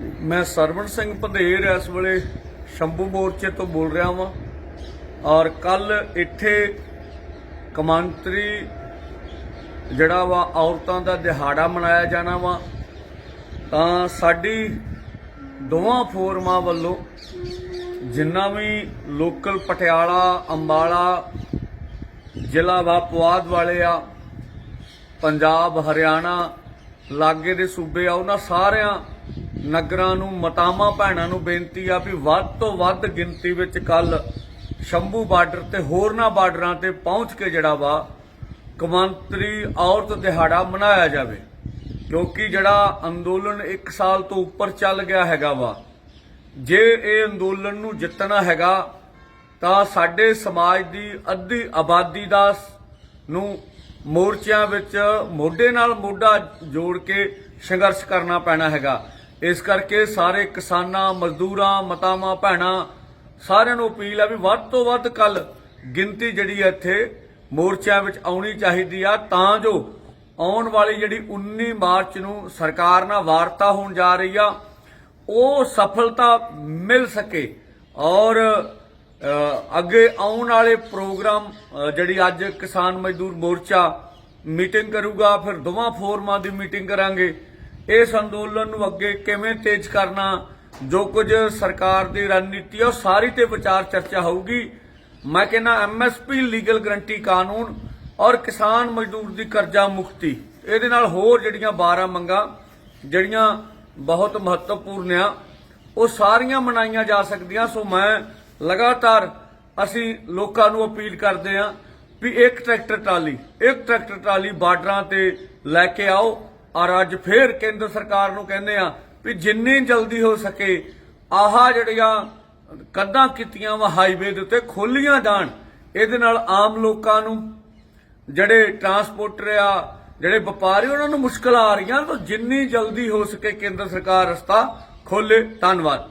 ਮੈਂ ਸਰਵਣ ਸਿੰਘ ਪੰਧੇਰ ਇਸ ਵੇਲੇ ਸ਼ੰਭੂ ਮੋਰਚੇ ਤੋਂ ਬੋਲ ਰਿਹਾ ਹਾਂ ਔਰ ਕੱਲ ਇੱਥੇ ਕਮਾਂਤਰੀ ਜਿਹੜਾ ਵਾ, ਔਰਤਾਂ ਦਾ ਦਿਹਾੜਾ ਮਨਾਇਆ ਜਾਣਾ ਵਾ। ਤਾਂ ਸਾਡੀ ਦੋਵਾਂ ਫੋਰਮਾਂ ਵੱਲੋਂ ਜਿੰਨਾ ਵੀ ਲੋਕਲ ਪਟਿਆਲਾ, ਅੰਬਾਲਾ, ਜ਼ਿਲ੍ਹਾ ਵਾ, ਪੁਆਧ ਵਾਲੇ ਆ, ਪੰਜਾਬ, ਹਰਿਆਣਾ, ਲਾਗੇ ਦੇ ਸੂਬੇ ਆ, ਉਹਨਾਂ ਸਾਰਿਆਂ ਨਗਰਾਂ ਨੂੰ ਮਤਾਮਾ ਭੈਣਾਂ ਨੂੰ ਬੇਨਤੀ ਆ ਵੀ ਵੱਧ ਤੋਂ ਵੱਧ ਗਿਣਤੀ ਵਿੱਚ ਕੱਲ ਸ਼ੰਭੂ ਬਾਰਡਰ ਤੇ ਹੋਰਨਾਂ ਬਾਰਡਰਾਂ ਤੇ ਪਹੁੰਚ ਕੇ ਜਿਹੜਾ ਵਾ ਕਮਾਂਤਰੀ ਔਰਤ ਦਿਹਾੜਾ ਮਨਾਇਆ ਜਾਵੇ। ਕਿਉਂਕਿ ਜਿਹੜਾ ਅੰਦੋਲਨ 1 ਸਾਲ ਤੋਂ ਉੱਪਰ ਚੱਲ ਗਿਆ ਹੈਗਾ ਵਾ, ਜੇ ਇਹ ਅੰਦੋਲਨ ਨੂੰ ਜਿੱਤਣਾ ਹੈਗਾ, ਤਾਂ ਸਾਡੇ ਸਮਾਜ ਦੀ ਅੱਧੀ ਆਬਾਦੀ ਦਾ ਨੂੰ ਮੋਰਚਿਆਂ ਵਿੱਚ ਮੋਢੇ ਨਾਲ ਮੋਢਾ ਜੋੜ ਕੇ ਸੰਘਰਸ਼ ਕਰਨਾ ਪੈਣਾ ਹੈਗਾ। ਇਸ ਕਰਕੇ ਸਾਰੇ ਕਿਸਾਨਾਂ, ਮਜ਼ਦੂਰਾਂ, ਮਤਾਵਾਂ, ਭੈਣਾਂ ਸਾਰਿਆਂ ਨੂੰ ਅਪੀਲ ਆ ਵੀ ਵੱਧ ਤੋਂ ਵੱਧ ਕੱਲ ਗਿਣਤੀ ਜਿਹੜੀ ਹੈ ਇੱਥੇ ਮੋਰਚਿਆਂ ਵਿੱਚ ਆਉਣੀ ਚਾਹੀਦੀ ਆ, ਤਾਂ ਜੋ ਆਉਣ ਵਾਲੀ ਜਿਹੜੀ 19 ਮਾਰਚ ਨੂੰ ਸਰਕਾਰ ਨਾਲ ਵਾਰਤਾ ਹੋਣ ਜਾ ਰਹੀ ਆ, ਉਹ ਸਫਲਤਾ ਮਿਲ ਸਕੇ ਔਰ ਅੱਗੇ ਆਉਣ ਵਾਲੇ ਪ੍ਰੋਗਰਾਮ ਜਿਹੜੀ ਅੱਜ ਕਿਸਾਨ ਮਜ਼ਦੂਰ ਮੋਰਚਾ ਮੀਟਿੰਗ ਕਰੂਗਾ, ਫਿਰ ਦੋਵਾਂ ਫੋਰਮਾਂ ਦੀ ਮੀਟਿੰਗ ਕਰਾਂਗੇ। ਇਸ ਅੰਦੋਲਨ ਨੂੰ ਅੱਗੇ ਕਿਵੇਂ ਤੇਜ਼ ਕਰਨਾ, ਜੋ ਕੁਝ ਸਰਕਾਰ ਦੀ ਰਣਨੀਤੀ ਉਹ ਸਾਰੀ ਤੇ ਵਿਚਾਰ ਚਰਚਾ ਹੋਊਗੀ। ਮੈਂ ਕਹਿੰਦਾ ਐਮਐਸਪੀ ਲੀਗਲ ਗਰੰਟੀ ਕਾਨੂੰਨ ਔਰ ਕਿਸਾਨ ਮਜ਼ਦੂਰ ਦੀ ਕਰਜ਼ਾ ਮੁਕਤੀ, ਇਹਦੇ ਨਾਲ ਹੋਰ ਜਿਹੜੀਆਂ 12 ਮੰਗਾਂ, ਜਿਹੜੀਆਂ ਬਹੁਤ ਮਹੱਤਵਪੂਰਨ ਆ, ਉਹ ਸਾਰੀਆਂ ਮਨਾਈਆਂ ਜਾ ਸਕਦੀਆਂ। ਸੋ ਮੈਂ ਲਗਾਤਾਰ ਅਸੀਂ ਲੋਕਾਂ ਨੂੰ ਅਪੀਲ ਕਰਦੇ ਆ ਵੀ ਇੱਕ ਟਰੈਕਟਰ ਟਰਾਲੀ, ਇੱਕ ਟਰੈਕਟਰ ਟਰਾਲੀ ਬਾਰਡਰਾਂ ਤੇ ਲੈ ਕੇ ਆਓ। ਔਰ ਅੱਜ ਫੇਰ ਕੇਂਦਰ ਸਰਕਾਰ ਨੂੰ ਕਹਿੰਦੇ ਆ ਵੀ ਜਿੰਨੀ ਜਲਦੀ ਹੋ ਸਕੇ ਆਹਾ ਜਿਹੜੀਆਂ ਕੱਦਾਂ ਕੀਤੀਆਂ ਵਾ ਹਾਈਵੇ ਦੇ ਉੱਤੇ ਖੋਲੀਆਂ ਜਾਣ, ਇਹਦੇ ਨਾਲ ਆਮ ਲੋਕਾਂ ਨੂੰ ਜਿਹੜੇ ਟਰਾਂਸਪੋਰਟਰ ਆ, ਜਿਹੜੇ ਵਪਾਰੀ ਉਹਨਾਂ ਨੂੰ ਮੁਸ਼ਕਲ ਆ ਰਹੀਆਂ, ਤਾਂ ਜਿੰਨੀ ਜਲਦੀ ਹੋ ਸਕੇ ਕੇਂਦਰ ਸਰਕਾਰ ਰਸਤਾ ਖੋਲੇ। ਧੰਨਵਾਦ।